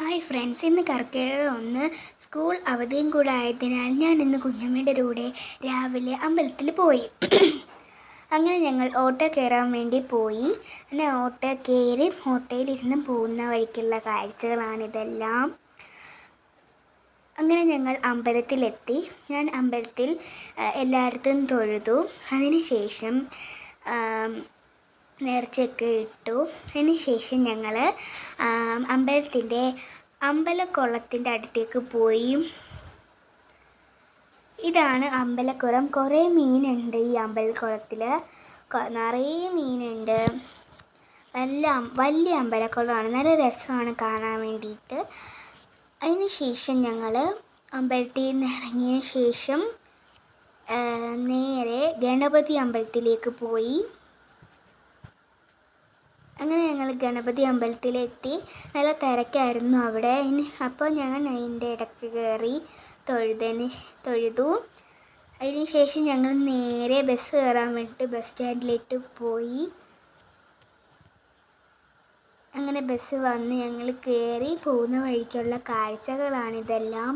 Hi friends ഇന്ന് കർക്കിടക ഒന്ന്. School അവധിയും കൂടെ ആയതിനാൽ ഞാൻ ഇന്ന് കുഞ്ഞമ്മയുടെ കൂടെ രാവിലെ അമ്പലത്തിൽ പോയി. അങ്ങനെ ഞങ്ങൾ ഓട്ടോ കയറാൻ വേണ്ടി പോയി. അങ്ങനെ ഓട്ടോ കയറി ഓട്ടോയിലിരുന്ന് പോകുന്ന വഴിക്കുള്ള കാഴ്ചകളാണിതെല്ലാം അങ്ങനെ ഞങ്ങൾ അമ്പലത്തിലെത്തി. ഞാൻ അമ്പലത്തിൽ എല്ലായിടത്തും തൊഴുതു. അതിനുശേഷം നേർച്ചയൊക്കെ ഇട്ടു. അതിന് ശേഷം ഞങ്ങൾ അമ്പലത്തിന്റെ അമ്പലക്കുളത്തിന്റെ അടുത്തേക്ക് പോയി. ഇതാണ് അമ്പലക്കുളം. കുറേ മീനുണ്ട് ഈ അമ്പലക്കുളത്തിൽ നിറയെ മീനുണ്ട്. നല്ല വലിയ അമ്പലക്കുളമാണ്. നല്ല രസമാണ് കാണാൻ വേണ്ടിയിട്ട്. അതിന് ശേഷം ഞങ്ങൾ അമ്പലത്തിൽ നിന്ന് ഇറങ്ങിയതിന് ശേഷം നേരെ ഗണപതി അമ്പലത്തിലേക്ക് പോയി. അങ്ങനെ ഞങ്ങൾ ഗണപതി അമ്പലത്തിലെത്തി. നല്ല തിരക്കായിരുന്നു അവിടെ. അപ്പോൾ ഞങ്ങൾ അതിന്റെ ഇടയ്ക്ക് കയറി തൊഴുതന് തൊഴുതു. അതിന് ശേഷം ഞങ്ങൾ നേരെ ബസ് കയറാൻ വേണ്ടിയിട്ട് ബസ് സ്റ്റാൻഡിലേക്ക് പോയി. അങ്ങനെ ബസ് വന്ന് ഞങ്ങൾ കയറി പോകുന്ന വഴിക്കുള്ള കാഴ്ചകളാണിതെല്ലാം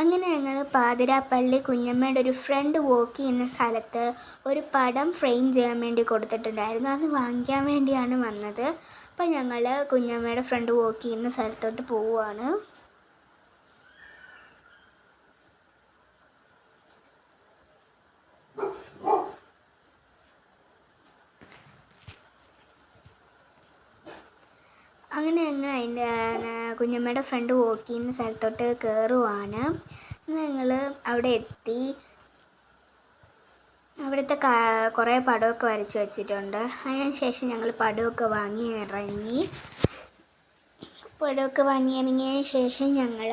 അങ്ങനെ ഞങ്ങൾ പാതിരാപ്പള്ളി കുഞ്ഞമ്മയുടെ ഒരു ഫ്രണ്ട് വോക്ക് ചെയ്യുന്ന സ്ഥലത്ത് ഒരു പടം ഫ്രെയിം ചെയ്യാൻ വേണ്ടി കൊടുത്തിട്ടുണ്ടായിരുന്നു. അത് വാങ്ങിക്കാൻ വേണ്ടിയാണ് വന്നത്. അപ്പോൾ ഞങ്ങൾ കുഞ്ഞമ്മയുടെ ഫ്രണ്ട് വോക്ക് ചെയ്യുന്ന സ്ഥലത്തോട്ട് പോവുകയാണ് അങ്ങനെ ഞങ്ങൾ അതിന്റെ കുഞ്ഞമ്മയുടെ ഫ്രണ്ട് വോക്ക് ചെയ്യുന്ന സ്ഥലത്തോട്ട് കയറുവാണ് ഞങ്ങൾ അവിടെ എത്തി. അവിടുത്തെ കുറേ പടമൊക്കെ വരച്ച് വെച്ചിട്ടുണ്ട്. അതിന് ശേഷം ഞങ്ങൾ പടമൊക്കെ വാങ്ങി ഇറങ്ങി. പടമൊക്കെ വാങ്ങി ഇറങ്ങിയതിന് ശേഷം ഞങ്ങൾ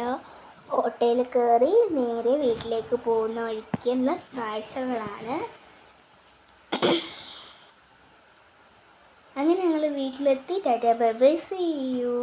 ഓട്ടോയിൽ കയറി നേരെ വീട്ടിലേക്ക് പോകുന്ന വഴിക്കുള്ള കാഴ്ചകളാണ്. അങ്ങനെ ഞങ്ങൾ വീട്ടിലെത്തി tata bye bye see you